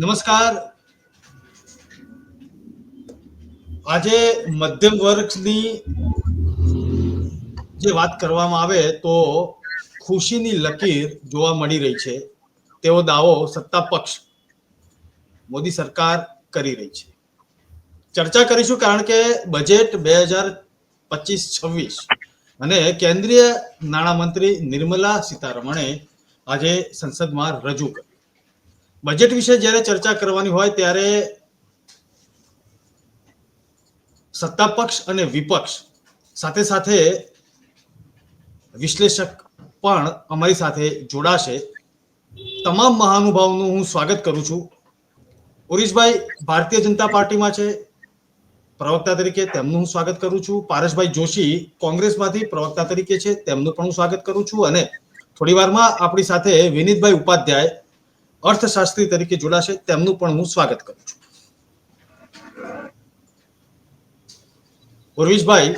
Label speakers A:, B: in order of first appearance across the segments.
A: નમસ્કાર. આજે મધ્યમ વર્ગની જે વાત કરવામાં આવે તો ખુશીની લકીર જોવા મળી રહી છે. તેવો દાવો સત્તા પક્ષ, મોદી સરકાર કરી રહી છે. ચર્ચા કરીશું કારણ કે બજેટ બે હજાર પચીસ છવ્વીસ અને કેન્દ્રીય નાણામંત્રી નિર્મલા સીતારમણે આજે સંસદમાં રજૂ કર્યું. બજેટ વિશે જ્યારે ચર્ચા કરવાની હોય ત્યારે સત્તા પક્ષ અને વિપક્ષ સાથે સાથે વિશ્લેષક પણ અમારી સાથે જોડાશે. તમામ મહાનુભાવનું હું સ્વાગત કરું છું. ઉરીશભાઈ ભારતીય જનતા પાર્ટીમાં છે. પ્રવક્તા તરીકે તેમનું હું સ્વાગત કરું છું. પારસભાઈ જોશી કોંગ્રેસમાંથી પ્રવક્તા તરીકે છે. તેમનું પણ હું સ્વાગત કરું છું. અને થોડી વારમાં આપણી સાથે વિનીતભાઈ ઉપાધ્યાય અર્થશાસ્ત્રી તરીકે જોડાશે તેમનું પણ હું સ્વાગત કરું છું. ઉર્વિશભાઈ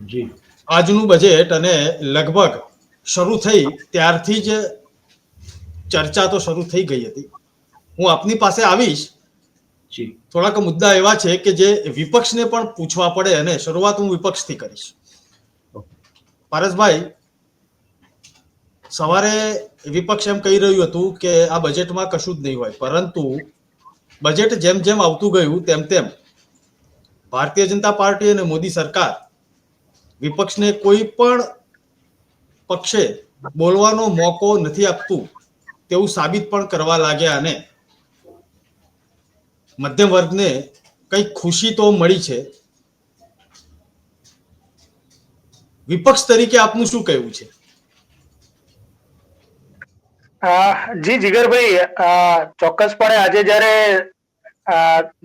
B: જી.
A: આજનું બજેટ અને લગભગ શરૂ થઈ ત્યારથી જ ચર્ચા તો શરૂ થઈ ગઈ હતી. હું આપની પાસે આવીશ.
B: જી.
A: થોડાક મુદ્દા એવા છે કે જે વિપક્ષને પણ પૂછવા પડે અને શરૂઆત હું વિપક્ષથી કરીશ. પારસભાઈ સવારે વિપક્ષ એમ કહી રહ્યું હતું કે આ બજેટમાં કશું જ નહીં હોય. પરંતુ બજેટ જેમ જેમ આવતું ગયું તેમ તેમ ભારતીય જનતા પાર્ટી અને મોદી સરકાર વિપક્ષને કોઈ પણ પક્ષે બોલવાનો મોકો નથી આપતું તેવું સાબિત પણ કરવા લાગ્યા અને મધ્યમ વર્ગને કંઈક ખુશી તો મળી છે. વિપક્ષ તરીકે આપનું શું કહેવું છે?
C: જી, જીગરભાઈ ચોક્કસપણે આજે જ્યારે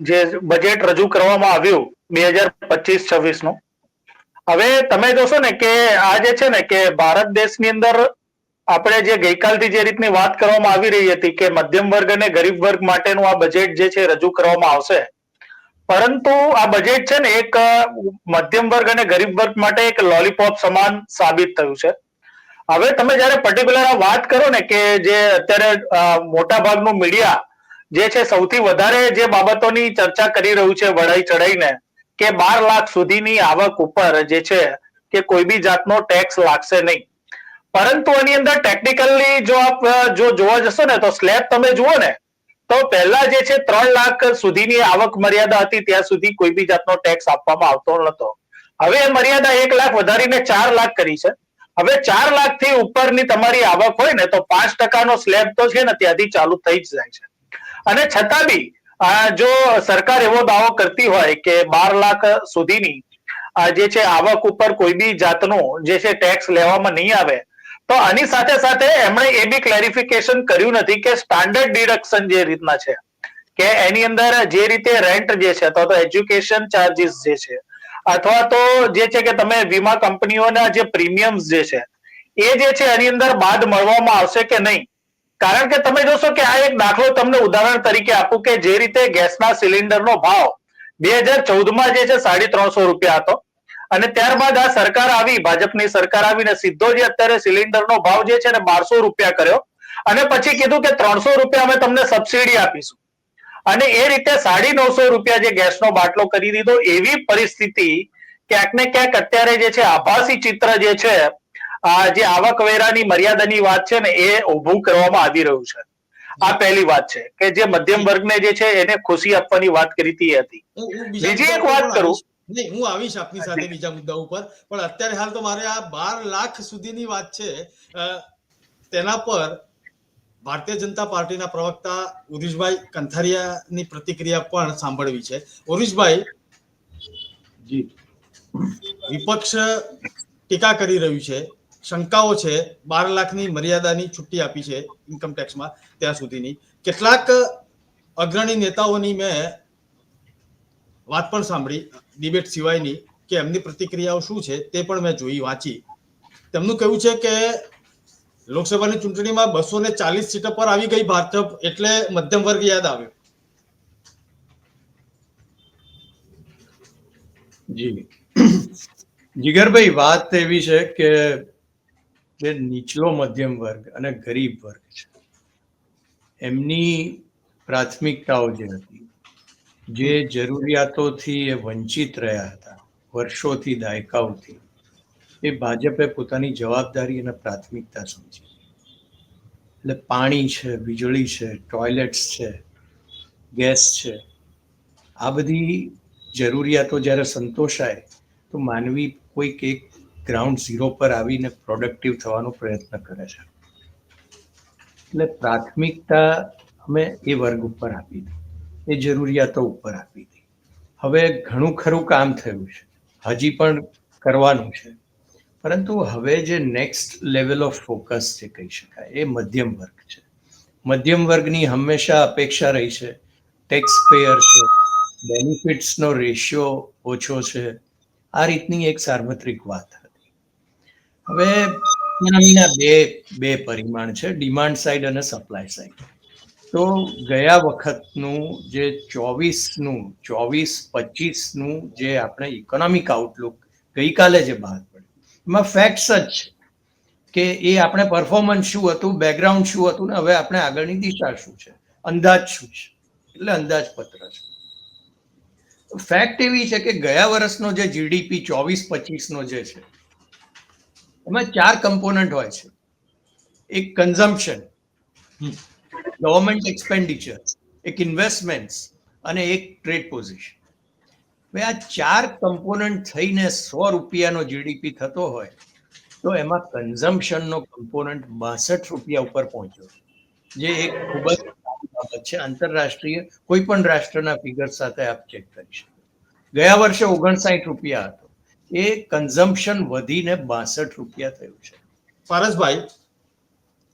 C: જે બજેટ રજૂ કરવામાં આવ્યું બે હજાર પચીસ છવ્વીસનું હવે તમે જોશો ને કે આ જે છે ને કે ભારત દેશની અંદર આપણે જે ગઈકાલથી જે રીતની વાત કરવામાં આવી રહી હતી કે મધ્યમ વર્ગ અને ગરીબ વર્ગ માટેનું આ બજેટ જે છે રજૂ કરવામાં આવશે, પરંતુ આ બજેટ છે ને એક મધ્યમ વર્ગ અને ગરીબ વર્ગ માટે એક લોલીપોપ સમાન સાબિત થયું છે. હવે તમે જયારે પર્ટિક્યુલર આ વાત કરો ને કે જે અત્યારે મોટા ભાગનું મીડિયા જે છે સૌથી વધારે જે બાબતોની ચર્ચા કરી રહ્યું છે વડાઈ ચડાઈને કે બાર લાખ સુધીની આવક ઉપર જે છે કે કોઈ બી જાતનો ટેક્સ લાગશે નહીં. પરંતુ એની અંદર ટેકનિકલી જો આપ જો જોવા જશો ને તો સ્લેબ તમે જુઓ ને, તો પહેલા જે છે ત્રણ લાખ સુધીની આવક મર્યાદા હતી ત્યાં સુધી કોઈ બી જાતનો ટેક્સ આપવામાં આવતો નતો હવે એ મર્યાદા એક લાખ વધારીને ચાર લાખ કરી છે. હવે ચાર લાખથી ઉપરની તમારી આવક હોય ને તો પાંચ ટકાનો સ્લેબ તો છે ને ત્યાંથી ચાલુ થઈ જ જાય છે. અને છતાં બી જો સરકાર એવો દાવો કરતી હોય કે બાર લાખ સુધીની જે છે આવક ઉપર કોઈ બી જાતનું જે છે ટેક્સ લેવામાં નહીં આવે, તો આની સાથે સાથે એમણે એ બી ક્લેરિફિકેશન કર્યું નથી કે સ્ટાન્ડર્ડ ડિડક્શન જે રીતના છે, કે એની અંદર જે રીતે રેન્ટ જે છે અથવા તો એજ્યુકેશન ચાર્જીસ જે છે અથવા તો જે છે કે તમે વીમા કંપનીઓના જે પ્રીમિયમ્સ જે છે, એ જે છે એની અંદર બાદ મળવામાં આવશે કે નહીં? કારણ કે તમે જોશો કે આ એક દાખલો તમને ઉદાહરણ તરીકે આપું કે જે રીતે ગેસના સિલિન્ડરનો ભાવ બે હજાર ચૌદમાં જે છે સાડી ત્રણસો રૂપિયા હતો. અને ત્યારબાદ આ સરકાર આવી, ભાજપની સરકાર આવીને સીધો જે અત્યારે સિલિન્ડરનો ભાવ જે છે ને બારસો રૂપિયા કર્યો. અને પછી કીધું કે ત્રણસો રૂપિયા અમે તમને સબસિડી આપીશું. અને એ રીતે સાડી નવસો રૂપિયા જે ગેસનો બાટલો કરી દીધો એવી પરિસ્થિતિ ક્યાંક ને ક્યાંક અત્યારે જે છે આભાસી ચિત્ર જે છે આ જે આવકવેરાની મર્યાદાની વાત છે ને એ ઉભું કરવામાં આવી રહ્યું છે. આ પહેલી વાત છે કે જે મધ્યમ વર્ગને જે છે એને ખુશી આપવાની વાત કરી હતી
A: બીજી
C: એક વાત કરું.
A: નહીં હું આવીશ આપની સાથે બીજા મુદ્દા ઉપર. પણ અત્યારે હાલ તો મારે આ બાર લાખ સુધીની વાત છે. તેના પર ભારતીય જનતા પાર્ટીના પ્રવક્તા ઉરીશભાઈ કંથારિયાની પ્રતિક્રિયા પણ સાંભળવી છે. ઉરીશભાઈ
B: જી.
A: વિપક્ષ ટીકા કરી રહ્યું છે શંકાઓ છે બાર લાખની મર્યાદાની છુટ્ટી આપી છે ઇન્કમ ટેક્સમાં ત્યાં સુધીની. કેટલાક અગ્રણી નેતાઓની મેં વાત પણ સાંભળી ડિબેટ સિવાયની કે એમની પ્રતિક્રિયાઓ શું છે તે પણ મેં જોઈ વાંચી. તેમનું કહેવું છે કે લોકસભાની ચૂંટણીમાં બસો ને ચાલીસ સીટ પર આવી ગઈ ભાજપ એટલે મધ્યમ વર્ગ યાદ આવ્યો.
B: જી. જીગરભાઈ, વાત એવી છે કે જે નીચલો મધ્યમ વર્ગ અને ગરીબ વર્ગ છે, એમની પ્રાથમિકતાઓ જે હતી, જે જરૂરિયાતોથી એ વંચિત રહ્યા હતા, વર્ષોથી દાયકાઓથી એ ભાજપે પોતાની જવાબદારી અને પ્રાથમિકતા સમજી. એટલે પાણી છે, વીજળી છે, ટોયલેટ્સ છે, ગેસ છે. આ બધી જરૂરિયાતો જ્યારે સંતોષાય, તો માનવી કોઈક એક ગ્રાઉન્ડ ઝીરો પર આવીને પ્રોડક્ટિવ થવાનો પ્રયત્ન કરે છે. એટલે પ્રાથમિકતા અમે એ વર્ગ ઉપર આપી હતી એ જરૂરિયાતો ઉપર આપી હતી હવે ઘણું ખરું કામ થયું છે. હજી પણ કરવાનું છે. પરંતુ હવે જે નેક્સ્ટ લેવલ ઓફ ફોકસ જે કહી શકાય, એ મધ્યમ વર્ગ છે. મધ્યમ વર્ગની હંમેશા અપેક્ષા રહી છે. ટેક્સ પેયર છે બેનિફિટ્સનો રેશિયો ઓછો છે. આ રીતની એક સાર્વત્રિક વાત હતી. હવે બે બે પરિમાણ છે ડિમાન્ડ સાઈડ અને સપ્લાય સાઈડ તો ગયા વખતનું જે ચોવીસનું, ચોવીસ પચીસનું જે આપણે ઇકોનોમિક આઉટલુક ગઈકાલે જે બહાર પડ્યું એમાં ફેક્ટ્સ જ છે કે એ આપણે પરફોર્મન્સ શું હતું બેકગ્રાઉન્ડ શું હતું ને હવે આપણે આગળની દિશા શું છે અંદાજ શું છે એટલે અંદાજપત્ર છે. ફેક્ટ એવી છે કે ગયા વર્ષનો જે જીડીપી ચોવીસ પચીસનો જે છે એમાં ચાર કમ્પોનન્ટ હોય છે. એક કન્ઝમ્પશન ગવર્મેન્ટ એક્સપેન્ડિચર એક ઇન્વેસ્ટમેન્ટ્સ અને એક ટ્રેડ પોઝિશન હવે આ ચાર કમ્પોનન્ટ થઈને સો રૂપિયાનો જીડીપી થતો હોય, તો એમાં કન્ઝમ્પશનનો કમ્પોનન્ટ બાસઠ રૂપિયા ઉપર પહોંચ્યો જે એક ખૂબ જ બાબત છે. આંતરરાષ્ટ્રીય કોઈ પણ રાષ્ટ્રના ફિગર સાથે આપ ચેક કરી શકો. ગયા વર્ષે ઓગણસાઠ રૂપિયા હતો. એ કન્ઝમ્પશન વધીને બાસઠ રૂપિયા થયું છે.
A: પારસભાઈ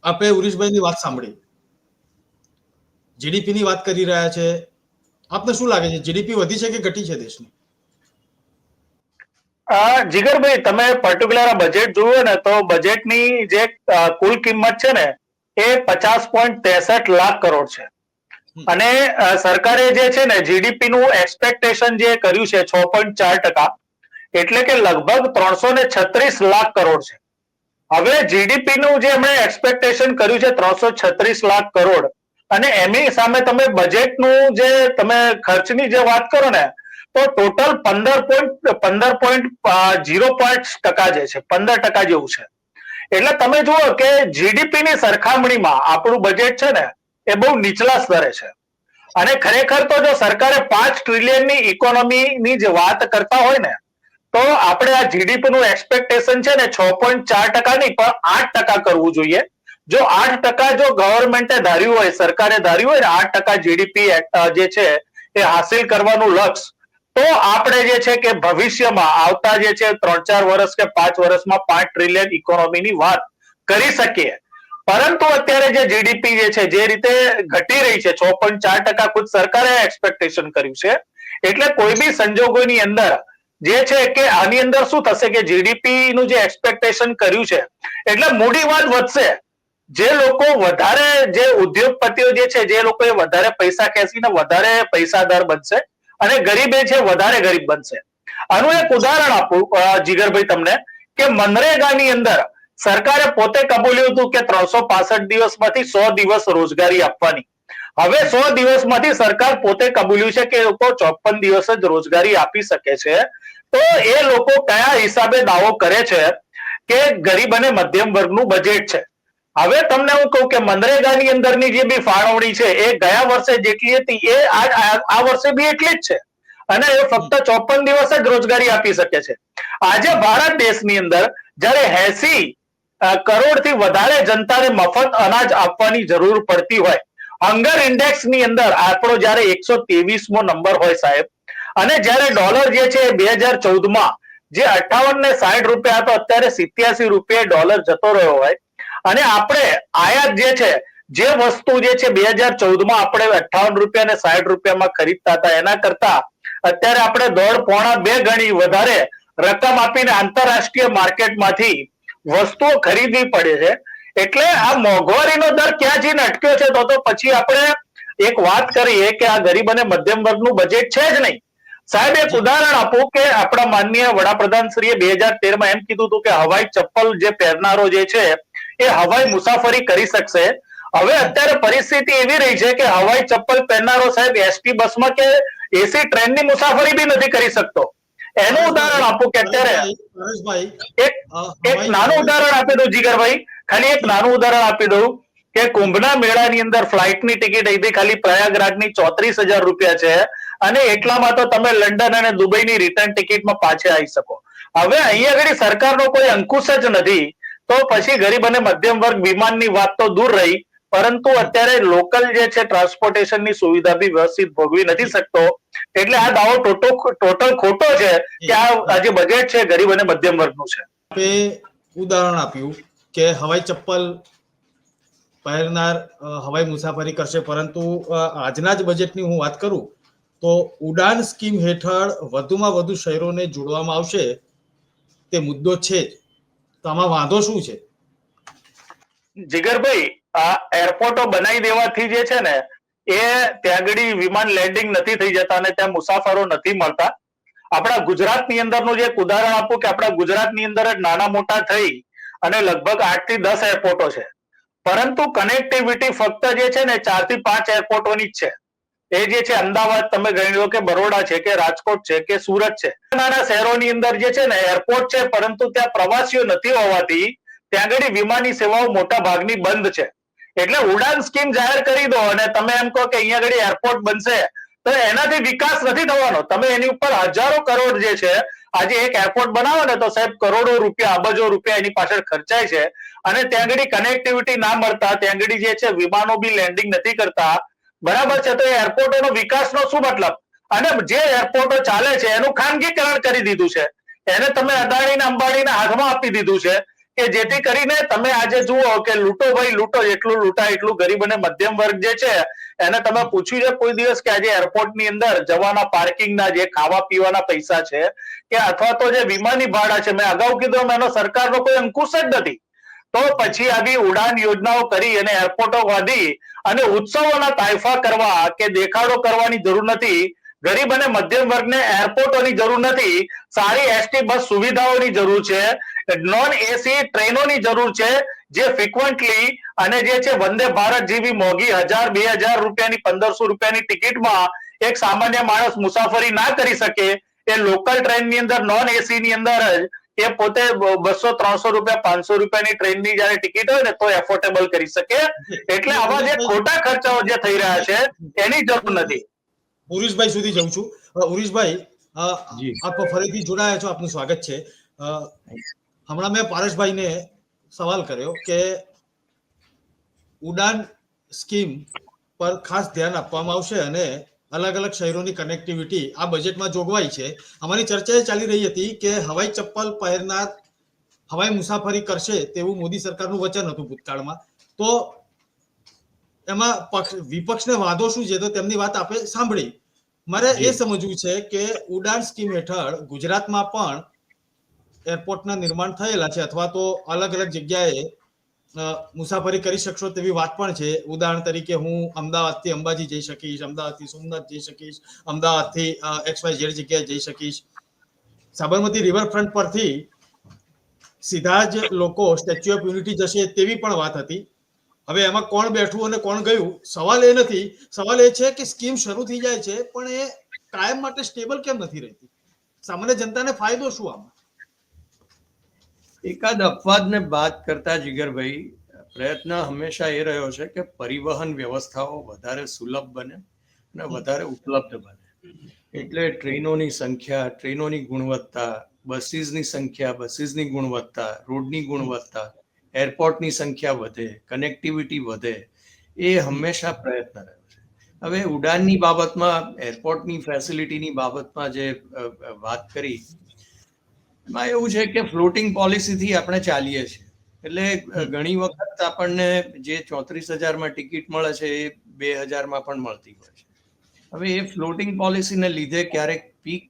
A: આપણે ઉરીશભાઈની વાત સાંભળી. જીડીપી ની વાત કરી રહ્યા છે. આપને શું લાગે છે જીડીપી વધી છે કે ઘટી છે દેશની?
C: જીગરભાઈ તમે પર્ટિક્યુલર બજેટ જુઓ ને તો બજેટની જે કુલ કિંમત છે ને એ પચાસ પોઈન્ટ ત્રેસઠ લાખ કરોડ છે. અને સરકારે જે છે ને જીડીપી નું એક્સપેક્ટેશન જે કર્યું છે છ પોઈન્ટ ચાર ટકા એટલે કે લગભગ ત્રણસો ને છત્રીસ લાખ કરોડ છે. હવે જીડીપી નું જે એમણે એક્સપેક્ટેશન કર્યું છે ત્રણસો છત્રીસ લાખ કરોડ અને એની સામે તમે બજેટનું જે તમે ખર્ચની જે વાત કરો ને, તો ટોટલ પંદર પોઈન્ટ પંદર પોઈન્ટ જીરો પોઈન્ટ ટકા જે છે, પંદર ટકા જેવું છે. એટલે તમે જુઓ કે જીડીપી ની સરખામણીમાં આપણું બજેટ છે ને, એ બહુ નીચલા સ્તરે છે. અને ખરેખર તો જો સરકારે પાંચ ટ્રિલિયનની ઇકોનોમીની જે વાત કરતા હોય ને, તો આપણે આ જીડીપી નું એક્સપેક્ટેશન છે ને, છ પોઈન્ટ ચાર ટકા નહીં પણ આઠ ટકા કરવું જોઈએ. જો આઠ ટકા જો ગવર્મેન્ટે ધાર્યું હોય, સરકારે ધાર્યું હોય આઠ ટકા જીડીપી જે છે, એ હાસિલ કરવાનું લક્ષ્ય, તો આપણે જે છે કે ભવિષ્યમાં આવતા જે છે ત્રણ ચાર વર્ષ કે પાંચ વર્ષમાં પાંચ ટ્રિલિયન ઇકોનોમીની વાત કરી શકીએ. પરંતુ અત્યારે જે જીડીપી જે છે, જે રીતે ઘટી રહી છે, છ પોઈન્ટ ચાર ટકા ખુદ સરકારે એક્સપેક્ટેશન કર્યું છે, એટલે કોઈ બી સંજોગોની અંદર જે છે કે આની અંદર શું થશે કે જીડીપી નું જે એક્સપેક્ટેશન કર્યું છે, એટલે મૂડીવાદ વધશે. જે લોકો વધારે જે ઉદ્યોગપતિઓ જે છે, જે લોકો એ વધારે પૈસા ખેંચીને વધારે પૈસાદાર બનશે અને ગરીબે છે, વધારે ગરીબ બનશે. આનું એક ઉદાહરણ આપું જીગરભાઈ તમને, કે મનરેગાની અંદર સરકારે પોતે કબૂલ્યું હતું કે ત્રણસો પાસઠ દિવસમાંથી સો દિવસ રોજગારી આપવાની. હવે સો દિવસમાંથી સરકાર પોતે કબૂલ્યું છે કે એ લોકો ચોપન દિવસ જ રોજગારી આપી શકે છે. તો એ લોકો કયા હિસાબે દાવો કરે છે કે ગરીબ અને મધ્યમ વર્ગનું બજેટ છે? હવે તમને હું કહું કે મનરેગાની અંદરની જે બી ફાળવણી છે, એ ગયા વર્ષે જેટલી હતી, એ આ વર્ષે બી એટલી જ છે. અને એ ફક્ત ચોપન દિવસ જ રોજગારી આપી શકે છે. આજે ભારત દેશની અંદર જ્યારે એસી કરોડથી વધારે જનતાને મફત અનાજ આપવાની જરૂર પડતી હોય, હંગર ઇન્ડેક્સની અંદર આપણો જ્યારે એકસો ત્રેવીસમો નંબર હોય સાહેબ, અને જ્યારે ડોલર જે છે બે હજાર ચૌદમાં જે અઠાવન ને સાઠ રૂપિયા હતો, અત્યારે સિત્યાસી રૂપિયા ડોલર જતો રહ્યો હોય અને આપણે આયાત જે છે, જે વસ્તુ જે છે બે હજાર ચૌદમાં આપણે અઠાવન રૂપિયા અને સાઠ રૂપિયામાં ખરીદતા હતા, એના કરતા અત્યારે આપણે દોઢ પોણા બે ગણી વધારે રકમ આપીને આંતરરાષ્ટ્રીય માર્કેટમાંથી વસ્તુઓ ખરીદવી પડે છે. એટલે આ મોંઘવારીનો દર ક્યાં જઈને અટક્યો છે, તો તો પછી આપણે એક વાત કરીએ કે આ ગરીબ અને મધ્યમ વર્ગનું બજેટ છે જ નહીં. સાહેબ, એક ઉદાહરણ આપું કે આપણા માનનીય વડાપ્રધાન શ્રીએ બે હજાર તેરમાં એમ કીધું હતું કે હવાઈ ચપ્પલ જે પહેરનારો જે છે એ હવાઈ મુસાફરી કરી શકશે. હવે અત્યારે પરિસ્થિતિ એવી રહી છે કે હવાઈ ચપ્પલ પહેરનારો સાહેબ એસટી બસમાં કે એસી ટ્રેનની મુસાફરી બી નથી કરી શકતો. એનું ઉદાહરણ આપું કે અત્યારે એક નાનું ઉદાહરણ આપી દઉં જીગરભાઈ. ખાલી એક નાનું ઉદાહરણ આપી દઉં કે કુંભના મેળાની અંદર ફ્લાઇટની ટિકિટ અહીંથી ખાલી પ્રયાગરાજની ચોત્રીસ હજાર રૂપિયા છે અને એટલામાં તો તમે લંડન અને દુબઈની રિટર્ન ટિકિટમાં પાછા આવી શકો. હવે અહીંયા આગળ સરકારનો કોઈ અંકુશ જ નથી. તો પછી ગરીબ અને મધ્યમ વર્ગ વિમાનની વાત તો દૂર રહી, પરંતુ અત્યારે લોકલ જે છે ટ્રાન્સપોર્ટેશનની સુવિધા બી વ્યવસ્થિત ભોગવી નથી શકતો. એટલે આ દાવો ટોટલ ખોટો છે કે આ જે બજેટ છે ગરીબ અને મધ્યમ વર્ગનું છે.
A: ઉદાહરણ આપ્યું કે હવાઈ ચપ્પલ પહેરનાર હવાઈ મુસાફરી કરશે, પરંતુ આજના જ બજેટની હું વાત કરું, તો ઉડાન સ્કીમ હેઠળ વધુમાં વધુ શહેરોને જોડવામાં આવશે તે મુદ્દો છે જ. તો આમાં વાંધો શું છે?
C: જીગરભાઈ, આ એરપોર્ટો બનાવી દેવાથી જે છે ને, એ ત્યાં વિમાન લેન્ડિંગ નથી થઈ જતા અને ત્યાં મુસાફરો નથી મળતા. આપણા ગુજરાતની અંદરનું જે ઉદાહરણ આપું કે આપણા ગુજરાતની અંદર જ નાના મોટા થઈ અને લગભગ આઠથી દસ એરપોર્ટો છે. પરંતુ કનેક્ટિવિટી ફક્ત જે છે ને ચારથી પાંચ એરપોર્ટોની જ છે. એ જે છે, અમદાવાદ તમે ગણી લો કે બરોડા છે, કે રાજકોટ છે, કે સુરત છે, નાના શહેરોની અંદર જે છે ને એરપોર્ટ છે, પરંતુ ત્યાં પ્રવાસીઓ નથી હોવાથી ત્યાં આગળ વિમાની સેવાઓ મોટા ભાગની બંધ છે. એટલે ઉડાન સ્કીમ જાહેર કરી દો અને તમે એમ કહો કે અહીંયા આગળ એરપોર્ટ બનશે, તો એનાથી વિકાસ નથી થવાનો. તમે એની ઉપર હજારો કરોડ જે છે, આજે એક એરપોર્ટ બનાવો ને તો સાહેબ કરોડો રૂપિયા અબજો રૂપિયા એની પાછળ ખર્ચાય છે અને ત્યાં આગળ કનેક્ટિવિટી ના મળતા, ત્યાં આગળ જે છે, વિમાનો બી લેન્ડિંગ નથી કરતા બરાબર છે, તો એ એરપોર્ટોનો વિકાસનો શું મતલબ? અને જે એરપોર્ટો ચાલે છે, એનું ખાનગીકરણ કરી દીધું છે. એને તમે અદાણીને, અંબાણીના હાથમાં આપી દીધું છે કે જેથી કરીને તમે આજે જુઓ કે લૂંટો ભાઈ, લૂંટો એટલું લૂંટાય એટલું ગરીબ અને મધ્યમ વર્ગ જે છે, એને તમે પૂછ્યું છે કોઈ દિવસ કે આજે એરપોર્ટની અંદર જવાના પાર્કિંગના જે ખાવા પીવાના પૈસા છે કે અથવા તો જે વિમાની ભાડા છે, મેં અગાઉ કીધું એનો સરકારનો કોઈ અંકુશ જ નથી. તો પછી આવી ઉડાન યોજનાઓ કરી અને એરપોર્ટો બાંધી અને ઉત્સવોના તાયફા કરવા કે દેખાડો કરવાની જરૂર નથી, ગરીબ અને મધ્યમ વર્ગને એરપોર્ટોની જરૂર નથી, સારી એસટી બસ સુવિધાઓની જરૂર છે નોન એસી ટ્રેનોની જરૂર છે, જે ફ્રિકવન્ટલી અને જે છે વંદે ભારત જેવી મોંઘી હજાર, બે હજાર રૂપિયાની, પંદરસો રૂપિયાની ટિકિટમાં એક સામાન્ય માણસ મુસાફરી ના કરી શકે, એ લોકલ ટ્રેનની અંદર નોન એસી ની અંદર જ એ પોતે બસો ત્રણસો રૂપિયા પાંચસો રૂપિયાની ટ્રેનની જયારે ટિકિટ હોય ને તો એફોર્ડેબલ કરી શકે. એટલે આવા જે ખોટા ખર્ચાઓ જે થઈ રહ્યા છે એની જરૂર નથી.
A: ઉરીશભાઈ સુધી જઉં છું. ઉરીશભાઈ આપ ફરીથી જોડાયા છો આપનું સ્વાગત છે. હમણાં મેં પારસભાઈને સવાલ કર્યો કે ઉડાન સ્કીમ પર ખાસ ધ્યાન આપવામાં આવશે અને અલગ અલગ શહેરોની કનેક્ટિવિટી આ બજેટમાં જોગવાઈ છે. અમારી ચર્ચા એ ચાલી રહી હતી કે હવાઈ ચપ્પલ પહેરનાર હવાઈ મુસાફરી કરશે તેવું મોદી સરકારનું વચન હતું ભૂતકાળમાં. તો એમાં પક્ષ વિપક્ષને વાંધો શું છે તો તેમની વાત આપે સાંભળી. મારે એ સમજવું છે કે ઉડાન સ્કીમ હેઠળ ગુજરાતમાં પણ એરપોર્ટના નિર્માણ થયેલા છે અથવા તો અલગ અલગ જગ્યાએ મુસાફરી કરી શકશો તેવી વાત પણ છે. ઉદાહરણ તરીકે હું અમદાવાદથી અંબાજી જઈ શકીશ, અમદાવાદથી સોમનાથ જઈ શકીશ, અમદાવાદથી એક્સ વાય ઝેડ જગ્યાએ જઈ શકીશ. સાબરમતી રિવરફ્રન્ટ પરથી સીધા જ લોકો સ્ટેચ્યુ ઓફ યુનિટી જશે તેવી પણ વાત હતી. હવે એમાં કોણ બેઠું અને કોણ ગયું? સવાલ એ નથી. સવાલ એ છે કે સ્કીમ શરૂ થઈ જાય છે, પણ એ કાયમ માટે સ્ટેબલ કેમ નથી રહેતી? સામાન્ય જનતાને ફાયદો શું આમાં?
B: એકાદ અપવાદને બાદ કરતા જીગરભાઈ, પ્રયત્ન હંમેશા એ રહ્યો છે કે પરિવહન વ્યવસ્થાઓ વધારે સુલભ બને અને વધારે ઉપલબ્ધ બને. એટલે ટ્રેનોની સંખ્યા, ટ્રેનોની ગુણવત્તા, બસીસની સંખ્યા, બસીસની ગુણવત્તા, રોડની ગુણવત્તા, એરપોર્ટની સંખ્યા વધે, કનેક્ટિવિટી વધે, એ હંમેશા પ્રયત્ન રહ્યો છે. હવે ઉડાનની બાબતમાં, એરપોર્ટની ફેસિલિટીની બાબતમાં જે વાત કરી એમાં એવું છે કે ફ્લોટિંગ પોલિસીથી આપણે ચાલીએ છીએ. એટલે ઘણી વખત આપણને જે ચોત્રીસ હજારમાં ટિકિટ મળે છે એ બે હજારમાં પણ મળતી હોય છે. હવે એ ફ્લોટિંગ પોલિસીને લીધે ક્યારેક પીક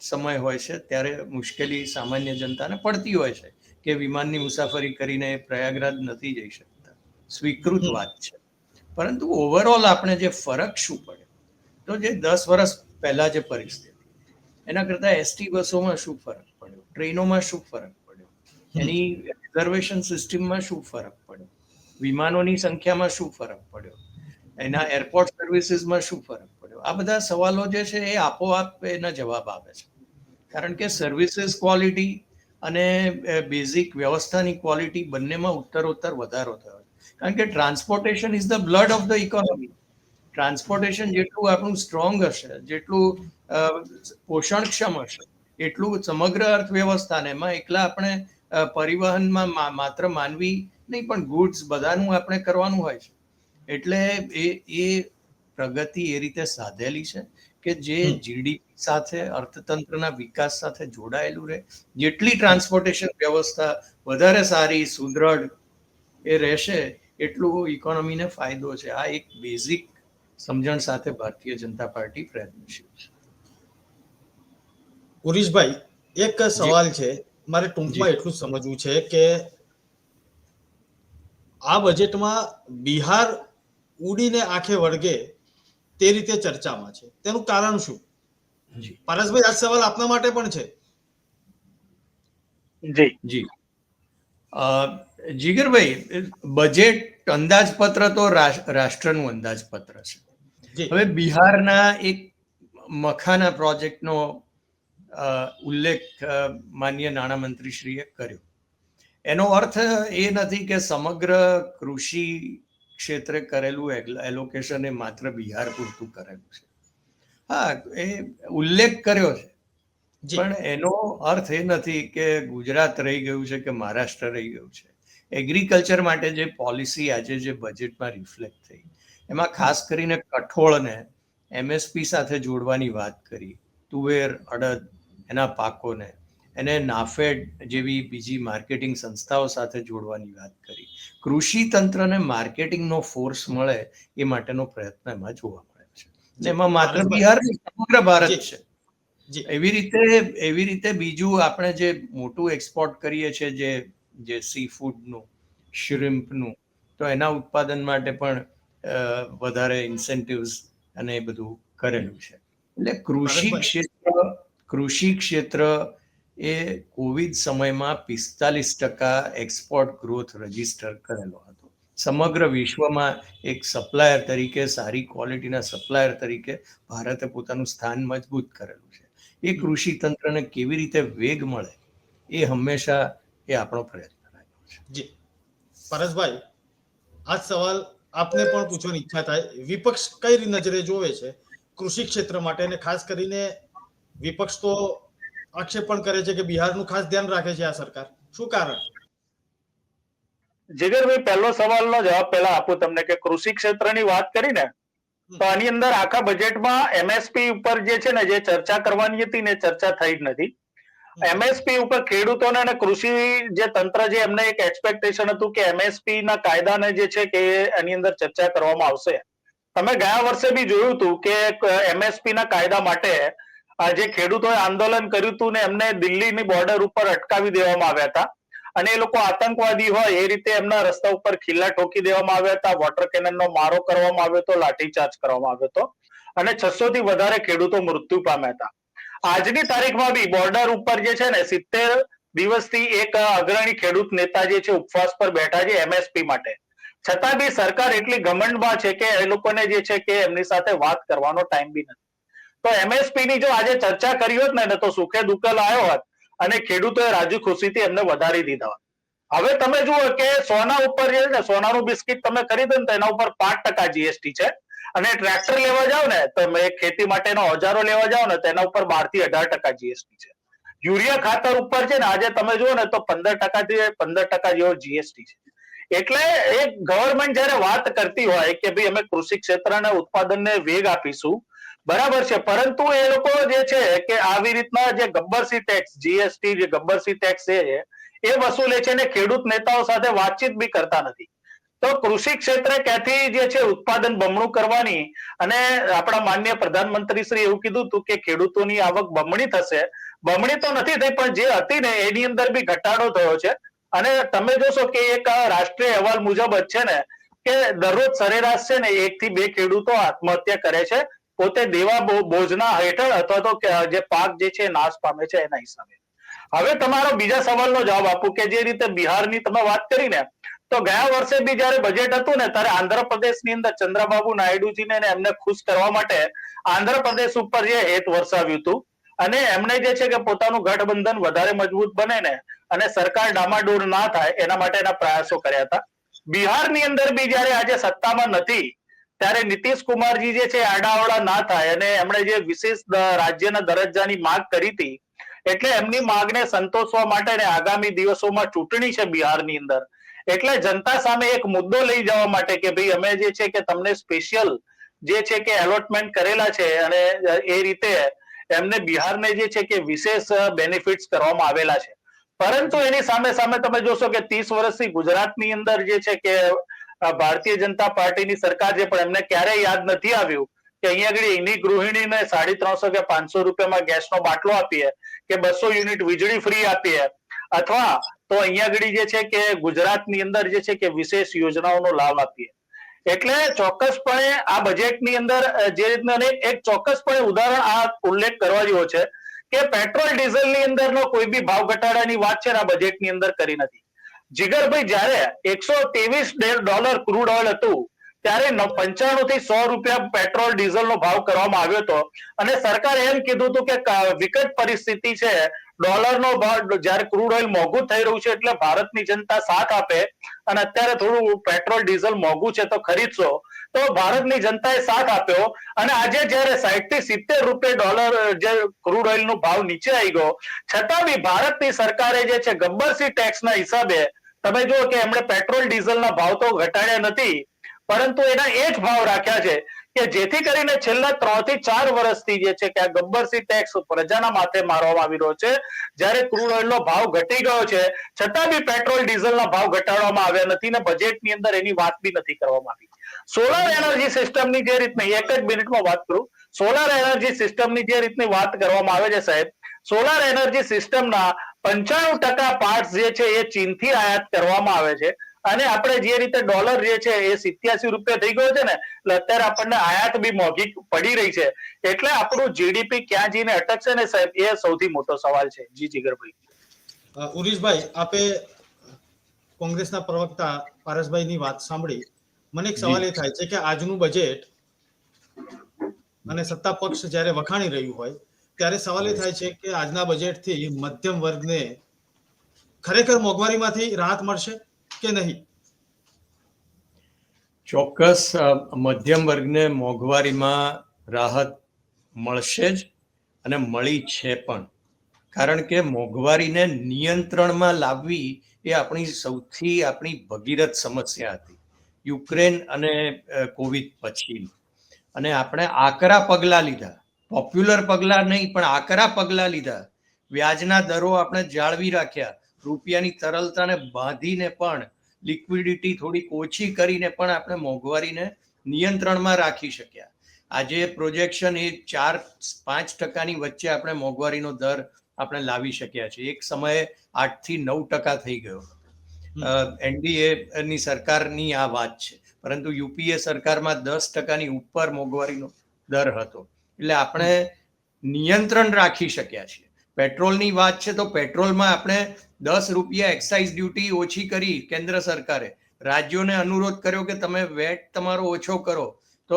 B: સમય હોય છે ત્યારે મુશ્કેલી સામાન્ય જનતાને પડતી હોય છે કે વિમાનની મુસાફરી કરીને પ્રયાગરાજ નથી જઈ શકતા. સ્વીકૃત વાત છે. પરંતુ ઓવરઓલ આપણે જે ફરક શું પડે? તો જે દસ વર્ષ પહેલા જે પરિસ્થિતિ એના કરતા એસટી બસોમાં શું ફરક? ટ્રેનોમાં શું ફરક પડ્યો? એની રિઝર્વેશન સિસ્ટમમાં શું ફરક પડ્યો? વિમાનોની સંખ્યામાં શું ફરક પડ્યો? એના એરપોર્ટ સર્વિસીસમાં શું ફરક પડ્યો? આ બધા સવાલો જે છે એ આપોઆપ એના જવાબ આવે છે. કારણ કે સર્વિસીસ ક્વોલિટી અને બેઝિક વ્યવસ્થાની ક્વોલિટી બંનેમાં ઉત્તરોત્તર વધારો થયો છે. કારણ કે transportation is the blood of the economy transportation જેટલું આપણું સ્ટ્રોંગ હશે જેટલું પોષણક્ષમ હશે એટલું સમગ્ર અર્થવ્યવસ્થાને એમાં એકલા આપણે પરિવહનમાં માત્ર માનવી નહીં પણ ગુડ્સ બધાનું આપણે કરવાનું હોય છે. એટલે એ એ પ્રગતિ એ રીતે સાધેલી છે કે જે જીડીપી સાથે અર્થતંત્રના વિકાસ સાથે જોડાયેલું રહે. જેટલી ટ્રાન્સપોર્ટેશન વ્યવસ્થા વધારે સારી સુદૃઢ એ રહેશે એટલું ઇકોનોમીને ફાયદો છે. આ એક બેઝિક સમજણ સાથે ભારતીય જનતા પાર્ટી પ્રયત્નશીલ છે.
A: પુરીશભાઈ એક સવાલ છે. મારે ટૂંકમાં એટલું જ સમજવું છે કે આ બજેટમાં બિહાર ઉડીને આંખે વળગે તે રીતે ચર્ચામાં છે. તેનું કારણ શું?
B: જી.
A: પારસભાઈ આ સવાલ આપના માટે પણ છે.
C: જી.
B: જી. અ, જીગરભાઈ બજેટ અંદાજપત્ર તો રાષ્ટ્રનું અંદાજપત્ર છે. હવે બિહારના એક મખાના પ્રોજેક્ટનો ઉલ્લેખ માન્ય નાણામંત્રીશ્રીએ કર્યો. એનો અર્થ એ નથી કે સમગ્ર કૃષિ ક્ષેત્રે કરેલું એલોકેશન એ માત્ર બિહાર પૂરતું કરેલું છે. હા એ ઉલ્લેખ કર્યો છે. પણ એનો અર્થ એ નથી કે ગુજરાત રહી ગયું છે કે મહારાષ્ટ્ર રહી ગયું છે. એગ્રીકલ્ચર માટે જે પોલિસી આજે જે બજેટમાં રિફ્લેક્ટ થઈ એમાં ખાસ કરીને કઠોળને એમએસપી સાથે જોડવાની વાત કરી તુવેર અડદ એના પાકોને. એને નાફેડ જેવી બીજી માર્કેટિંગ સંસ્થાઓ સાથે જોડવાની વાત કરી. કૃષિ તંત્રને માર્કેટિંગનો ફોર્સ મળે એ માટેનો પ્રયત્ન એમાં જોવા મળે છે. એમાં માત્ર બિહાર સમગ્ર ભારત છે. એવી રીતે એવી રીતે બીજું આપણે જે મોટું એક્સપોર્ટ કરીએ છીએ જે જે સી ફૂડનું શ્રિમ્પનું તો એના ઉત્પાદન માટે પણ વધારે ઇન્સેન્ટિવ્સ અને એ બધું કરેલું છે. એટલે કૃષિ ક્ષેત્ર કૃષિ ક્ષેત્ર એ કોવિડ સમયમાં પિસ્તાલીસ ટકા એક્સપોર્ટ ગ્રોથ રજિસ્ટર કરેલો હતો. સમગ્ર વિશ્વમાં એક સપ્લાયર તરીકે સારી ક્વોલિટીના સપ્લાયર તરીકે ભારતે પોતાનું સ્થાન મજબૂત કરેલું છે. એ કૃષિ તંત્રને કેવી રીતે વેગ મળે એ હંમેશા એ આપણો પ્રયત્ન રહ્યો છે.
A: જી. પારસભાઈ આ સવાલ આપને પણ પૂછવાની ઈચ્છા થાય. વિપક્ષ કઈ નજરે જોવે છે? કૃષિ ક્ષેત્ર માટે અને ખાસ કરીને વિપક્ષ તો આક્ષેપ પણ કરે છે કે બિહારનું ખાસ ધ્યાન રાખે છે આ સરકાર. શું કારણ?
C: જીગરભાઈ પહેલો સવાલનો જવાબ પહેલા આપું તમને કે કૃષિ ક્ષેત્રની વાત કરીને તો આની અંદર આખા બજેટમાં એમએસપી ઉપર જે છે ને જે ચર્ચા કરવાની હતી ને ચર્ચા થઈ જ નથી. એમએસપી ઉપર ખેડૂતોને અને કૃષિ જે તંત્ર જે એમને એક એક્સપેક્ટેશન હતું કે એમએસપી ના કાયદાને જે છે કે એની અંદર ચર્ચા કરવામાં આવશે. તમે ગયા વર્ષે બી જોયું હતું કે એમએસપી ના કાયદા માટે જે ખેડૂતોએ આંદોલન કર્યું હતું ને એમને દિલ્હીની બોર્ડર ઉપર અટકાવી દેવામાં આવ્યા હતા. અને એ લોકો આતંકવાદી હોય એ રીતે એમના રસ્તા ઉપર ખીલ્લા ઠોકી દેવામાં આવ્યા હતા. વોટર કેનનનો મારો કરવામાં આવ્યો હતો, લાઠીચાર્જ કરવામાં આવ્યો હતો અને છસો થી વધારે ખેડૂતો મૃત્યુ પામ્યા હતા. આજની તારીખમાં બી બોર્ડર ઉપર જે છે ને સિત્તેર દિવસથી એક અગ્રણી ખેડૂત નેતા જે છે ઉપવાસ પર બેઠા છે એમએસપી માટે. છતાં બી સરકાર એટલી ઘમંડમાં છે કે એ લોકોને જે છે કે એમની સાથે વાત કરવાનો ટાઈમ બી નથી. તો એમએસપી ની જો આજે ચર્ચા કરી હોત ને તો સુખે દુઃખે લાયો હોત અને ખેડૂતોએ રાજી ખુશીથી એમને વધારી દીધા હોત. હવે તમે જુઓ કે સોના ઉપર જે ને, સોનાનું બિસ્કિટ તમે ખરીદો ને તો એના ઉપર પાંચ ટકા જીએસટી છે. અને ટ્રેક્ટર લેવા જાવ ને, તો ખેતી માટેના ઓજારો લેવા જાવ ને, તો એના ઉપર બારથી અઢાર ટકા જીએસટી છે. યુરિયા ખાતર ઉપર છે ને, આજે તમે જુઓ ને, તો પંદર ટકાથી પંદર ટકા જેવો જીએસટી છે. એટલે એક ગવર્મેન્ટ જયારે વાત કરતી હોય કે ભાઈ અમે કૃષિ ક્ષેત્રના, ઉત્પાદનને વેગ આપીશું બરાબર છે. પરંતુ એ લોકો જે છે કે આવી રીતના જે ગબ્બરસી ટેક્સ જીએસટી જે ગબ્બરસી ટેક્સ છે એ વસૂલે છે ને ખેડૂત નેતાઓ સાથે વાતચીત બી કરતા નથી. તો કૃષિ ક્ષેત્રે ક્યાંથી જે છે ઉત્પાદન બમણું કરવાની અને આપણા માન્ય પ્રધાનમંત્રી શ્રી એવું કીધું હતું કે ખેડૂતોની આવક બમણી થશે. બમણી તો નથી થઈ, પણ જે હતી ને એની અંદર બી ઘટાડો થયો છે. અને તમે જોશો કે એક રાષ્ટ્રીય અહેવાલ મુજબ જ છે ને, કે દરરોજ સરેરાશ છે ને એક થી બે ખેડૂતો આત્મહત્યા કરે છે. પોતે દેવા બોજના હેઠળ અથવા તો જે પાક જે છે નાશ પામે છે એના હિસાબે. હવે તમારો બીજા સવાલનો જવાબ આપું કે જે રીતે બિહારની તમે વાત કરી ને તો ગયા વર્ષે બી જયારે બજેટ હતું ને, ત્યારે આંધ્રપ્રદેશની અંદર ચંદ્રબાબુ નાયડુજીને એમને ખુશ કરવા માટે આંધ્રપ્રદેશ ઉપર જે હેત વરસાવ્યું હતું, અને એમણે જે છે કે પોતાનું ગઠબંધન વધારે મજબૂત બને ને, અને સરકાર ડામાડોળ ના થાય, એના માટેના પ્રયાસો કર્યા હતા. બિહારની અંદર બી જયારે આજે સત્તામાં નથી ત્યારે નીતિશ કુમારજી જે છે આડાવડા ના થાય અને એમણે જે વિશેષ રાજ્યના દરજ્જાની માંગ કરી હતી, એટલે એમની માંગને સંતોષવા માટે આગામી દિવસોમાં ચૂંટણી છે બિહારની અંદર, એટલે જનતા સામે એક મુદ્દો લઈ જવા માટે કે ભાઈ અમે જે છે કે તમને સ્પેશિયલ જે છે કે એલોટમેન્ટ કરેલા છે અને એ રીતે એમને બિહારને જે છે કે વિશેષ બેનિફિટ્સ કરવામાં આવેલા છે. પરંતુ એની સામે સામે તમે જોશો કે ત્રીસ વર્ષથી ગુજરાતની અંદર જે છે કે ભારતીય જનતા પાર્ટીની સરકાર છે પણ એમને ક્યારેય યાદ નથી આવ્યું કે અહીંયા આગળ એની ગૃહિણીને સાડી ત્રણસો કે પાંચસો રૂપિયામાં ગેસનો બાટલો આપીએ, કે બસો યુનિટ વીજળી ફ્રી આપીએ, અથવા તો અહીંયા આગળ જે છે કે ગુજરાતની અંદર જે છે કે વિશેષ યોજનાઓનો લાભ આપીએ. એટલે ચોક્કસપણે આ બજેટની અંદર જે રીતના એક ચોક્કસપણે ઉદાહરણ આ ઉલ્લેખ કરવા જેવો છે કે પેટ્રોલ ડીઝલની અંદરનો કોઈ બી ભાવ ઘટાડાની વાત છે આ બજેટની અંદર કરી નથી. જીગરભાઈ, જયારે એકસો ત્રેવીસ ડોલર ક્રૂડ ઓઇલ હતું, ત્યારે પંચાણું થી સો રૂપિયા પેટ્રોલ ડીઝલ નો ભાવ કરવામાં આવ્યો હતો. અને સરકારે એમ કીધું હતું કે વિકટ પરિસ્થિતિ છે. ડોલરનો ભાવ જયારે ક્રૂડ ઓઇલ મોંઘું થઈ રહ્યું છે એટલે ભારતની જનતા સાથ આપે. અને અત્યારે થોડું પેટ્રોલ, ડીઝલ મોંઘું છે તો ખરીદશો. તો ભારતની જનતાએ સાથ આપ્યો. અને આજે જ્યારે સાઈઠથી સિત્તેર રૂપિયા ડોલર, જે ક્રૂડ ઓઇલ નો ભાવ નીચે આવી ગયો, છતાં બી ભારતની સરકારે જે છે ગબ્બરસી ટેક્સના હિસાબે તમે જુઓ કે એમણે પેટ્રોલ, ડીઝલના ભાવ તો ઘટાડ્યા નથી, પરંતુ એના એ જ ભાવ રાખ્યા છે કે જેથી કરીને છેલ્લા ત્રણથી ચાર વર્ષથી જે છે કે આ ગબ્બરસી ટેક્સ પ્રજાના માથે મારવામાં આવી રહ્યો છે. જ્યારે ક્રૂડ ઓઇલનો ભાવ ઘટી ગયો છે, છતાં બી પેટ્રોલ, ડીઝલના ભાવ ઘટાડવામાં આવ્યા નથી ને બજેટની અંદર એની વાત બી નથી કરવામાં આવી. સોલાર એનર્જી સિસ્ટમની જે રીતની, એક જ મિનિટમાં વાત કરું. સોલાર એનર્જી સિસ્ટમની જે રીતની વાત કરવામાં આવે છે સાહેબ સોલાર એનર્જી સિસ્ટમના પંચાણું ટકા પાર્ટ જે છે એ ચીનથી આયાત કરવામાં આવે છે. અને આપણે જે રીતે ડોલર જે છે એ સિત્યાસી રૂપિયા થઈ ગયો છે ને એટલે અત્યારે આપણને આયાત બી મોંઘી પડી રહી છે. એટલે આપણું જીડીપી ક્યાં જઈને અટકશે ને સાહેબ એ સૌથી મોટો સવાલ છે. જી જીગરભાઈ.
A: ઉરીશભાઈ આપે કોંગ્રેસના પ્રવક્તા પારસભાઈની વાત સાંભળી. મને એક સવાલ એ થાય છે કે આજનું બજેટ અને સત્તા પક્ષ જ્યારે વખાણી રહ્યું હોય ત્યારે સવાલ એ થાય છે કે આજના બજેટથી મધ્યમ વર્ગને ખરેખર મોંઘવારીમાંથી રાહત મળશે કે નહીં?
B: ચોક્કસ મધ્યમ વર્ગને મોંઘવારીમાં રાહત મળશે જ અને મળી છે પણ. કારણ કે મોંઘવારીને નિયંત્રણમાં લાવવી એ આપણી સૌથી આપણી ભગીરથ સમસ્યા હતી. યુક્રેન અને કોવિડ પછી અને આપણે આકરા પગલાં લીધા. પોપ્યુલર પગલાં નહીં પણ આકરા પગલાં લીધા. વ્યાજના દરો આપણે જાળવી રાખ્યા. રૂપિયાની તરલતાને બાંધીને પણ લિક્વિડિટી થોડીક ઓછી કરીને પણ આપણે મોંઘવારીને નિયંત્રણમાં રાખી શક્યા. આજે પ્રોજેક્શન એ ચાર પાંચ ટકાની વચ્ચે આપણે મોંઘવારીનો દર આપણે લાવી શક્યા છીએ. એક સમયે આઠથી નવ ટકા થઈ ગયો. એનડીએ ની સરકારની આ વાત છે. પરંતુ યુપીએ સરકારમાં દસ ટકાની ઉપર મોંઘવારીનો દર હતો. એટલે આપણે નિયંત્રણ રાખી શક્યા છીએ. પેટ્રોલની વાત છે તો પેટ્રોલમાં આપણે દસ રૂપિયા એક્સાઇઝ ડ્યુટી ઓછી કરી કેન્દ્ર સરકારે. રાજ્યોને અનુરોધ કર્યો કે તમે વેટ તમારો ઓછો કરો. તો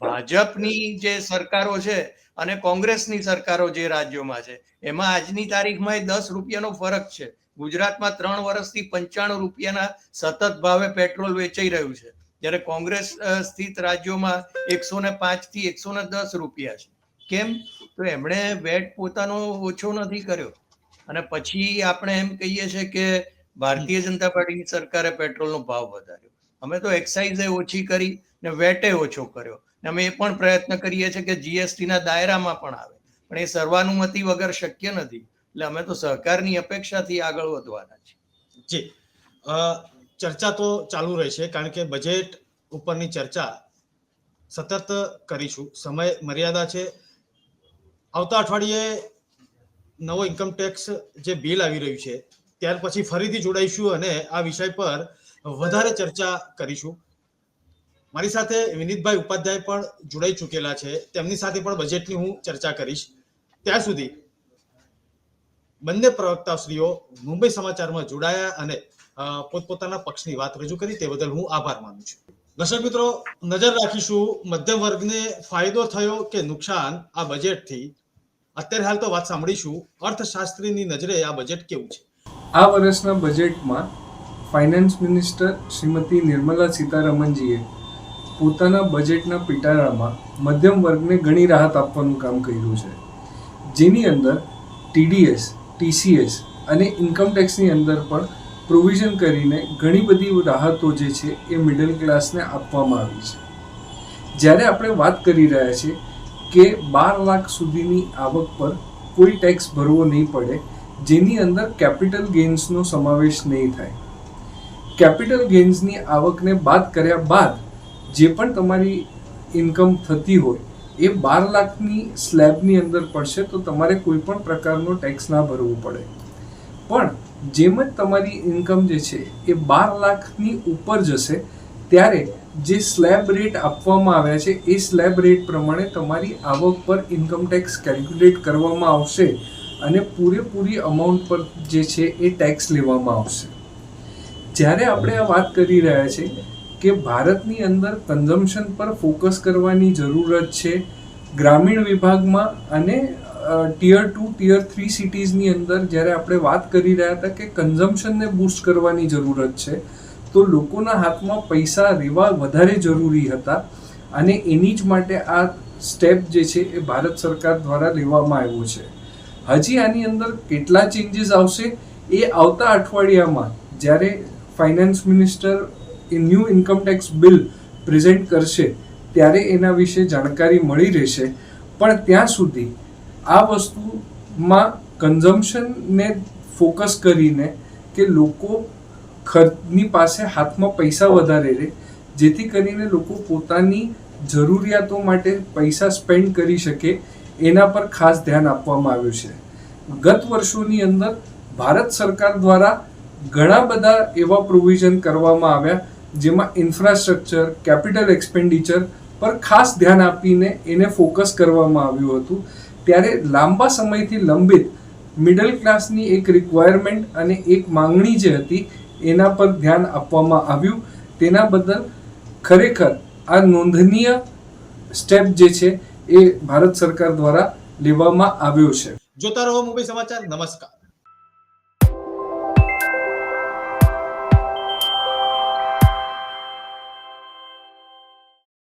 B: ભાજપની જે સરકારો છે અને કોંગ્રેસની સરકારો જે રાજ્યોમાં છે, એમાં આજની તારીખમાં એ દસ રૂપિયાનો ફરક છે. ગુજરાતમાં ત્રણ વર્ષથી પંચાણું રૂપિયાના સતત ભાવે પેટ્રોલ વેચાઈ રહ્યું છે. જ્યારે કોંગ્રેસ સ્થિત રાજ્યોમાં એકસો ને પાંચથી એકસો ને દસ રૂપિયા છે. કેમ? તો એમણે વેટ પોતાનો ઓછો નથી કર્યો. અને પછી આપણે એમ કહીએ છીએ કે ભારતીય જનતા પાર્ટીની સરકારે પેટ્રોલનો ભાવ વધાર્યો. અમે તો એક્સાઇઝે ઓછી કરી ને વેટે ઓછો કર્યો. ને અમે એ પણ પ્રયત્ન કરીએ છીએ કે જીએસટી ના દાયરામાં પણ આવે. પણ એ સર્વાનુમતિ વગર શક્ય નથી. એટલે અમે તો સહકારની અપેક્ષાથી આગળ વધવાના છીએ.
A: જી. ચર્ચા તો ચાલુ રહેશે, કારણ કે બજેટ ઉપરની ચર્ચા સતત કરીશું. સમય, મર્યાદા છે. આવતા અઠવાડિયે નવો ઇન્કમ ટેક્સ જે બિલ આવી રહ્યું છે, ત્યાર પછી ફરીથી જોડાઈશું અને આ વિષય પર વધારે ચર્ચા કરીશું. મારી સાથે વિનીતભાઈ ઉપાધ્યાય પણ જોડાઈ ચૂકેલા છે. તેમની સાથે પણ બજેટની હું ચર્ચા કરીશ. ત્યાં સુધી બંને પ્રવક્તાશ્રીઓ મુંબઈ સમાચારમાં જોડાયા અને પોતપોતાના પક્ષની વાત રજૂ કરી તે બદલ હું આભાર માનું છું. દર્શક મિત્રો, નજર રાખીશું મધ્યમ વર્ગને ફાયદો થયો કે નુકસાન આ બજેટથી? અત્યારે હાલ તો વાત સાંભળીશું અર્થશાસ્ત્રીની નજરે આ બજેટ કેવું છે?
D: આ વર્ષના બજેટમાં ફાઇનાન્સ મિનિસ્ટર શ્રીમતી નિર્મલા સીતારમણજીએ પોતાના બજેટના પિટારામાં મધ્યમ વર્ગને ઘણી રાહત આપવાનું કામ કર્યું છે. જેની અંદર ટીડીએસ ટીસીએસ અને ઇન્કમટેક્સની અંદર પણ પ્રોવિઝન કરીને ઘણી બધી રાહતો જે છે એ મિડલ ક્લાસને આપવામાં આવી છે. જ્યારે આપણે વાત કરી રહ્યા છીએ કે બાર લાખ સુધીની આવક પર કોઈ ટેક્સ ભરવો નહીં પડે, જેની અંદર કેપિટલ ગેઇન્સનો સમાવેશ નહીં થાય. કેપિટલ ગેઇન્સની આવકને બાદ કર્યા બાદ જે પણ તમારી ઇન્કમ થતી હોય, એ બાર લાખની સ્લેબની અંદર પડશે તો તમારે કોઈ પણ પ્રકારનો ટેક્સ ના ભરવું પડે. પણ જેમ જ તમારી ઇન્કમ જે છે એ બાર લાખની ઉપર જશે, ત્યારે જે સ્લેબ રેટ આપવામાં આવ્યા છે, એ સ્લેબ રેટ પ્રમાણે તમારી આવક પર ઇન્કમ ટેક્સ કેલ્ક્યુલેટ કરવામાં આવશે અને પૂરેપૂરી અમાઉન્ટ પર જે છે એ ટેક્સ લેવામાં આવશે. જ્યારે આપણે આ વાત કરી રહ્યા છે કે ભારતની અંદર કન્ઝમ્પશન પર ફોકસ કરવાની જરૂરત છે, ગ્રામીણ વિભાગમાં અને ટિયર ટુ ટિયર થ્રી સિટીઝની અંદર જ્યારે આપણે વાત કરી રહ્યા હતા કે કન્ઝમ્પશનને બૂસ્ટ કરવાની જરૂરત છે, તો લોકોના હાથમાં પૈસા રહેવા વધારે જરૂરી હતા અને એની જ માટે આ સ્ટેપ જે છે એ ભારત સરકાર દ્વારા લેવામાં આવ્યો છે. હજી આની અંદર કેટલા ચેન્જીસ આવશે એ આવતા અઠવાડિયામાં જ્યારે ફાઇનાન્સ મિનિસ્ટર એ new income tax bill present કરશે ત્યારે એના વિશે જાણકારી મળી રહેશે. પણ ત્યાં સુધી આ વસ્તુમાં કન્ઝમ્પશનને ફોકસ કરીને કે લોકો ખર્ચની પાસે હાથમાં પૈસા વધારે રહે જેથી કરીને લોકો પોતાની જરૂરિયાતો માટે પૈસા સ્પેન્ડ કરી શકે, એના પર ખાસ ધ્યાન આપવામાં આવ્યું છે. ગત વર્ષોની અંદર ભારત સરકાર દ્વારા ઘણા બધા એવા પ્રોવિઝન કરવામાં આવ્યા, જેમાં ઇન્ફ્રાસ્ટ્રક્ચર કેપિટલ એક્સપેન્ડિચર પર ખાસ ધ્યાન આપીને એને ફોકસ કરવામાં આવ્યું હતું. ત્યારે લાંબા સમયથી લંબિત મિડલ ક્લાસની એક રિક્વાયરમેન્ટ અને એક માંગણી જે હતી, એના પર ધ્યાન આપવામાં આવ્યું. તેના બદલ ખરેખર આ નોંધનીય સ્ટેપ જે છે, એ ભારત સરકાર દ્વારા લેવામાં આવ્યો છે.
A: જોતા રહો મુંબઈ સમાચાર. નમસ્કાર.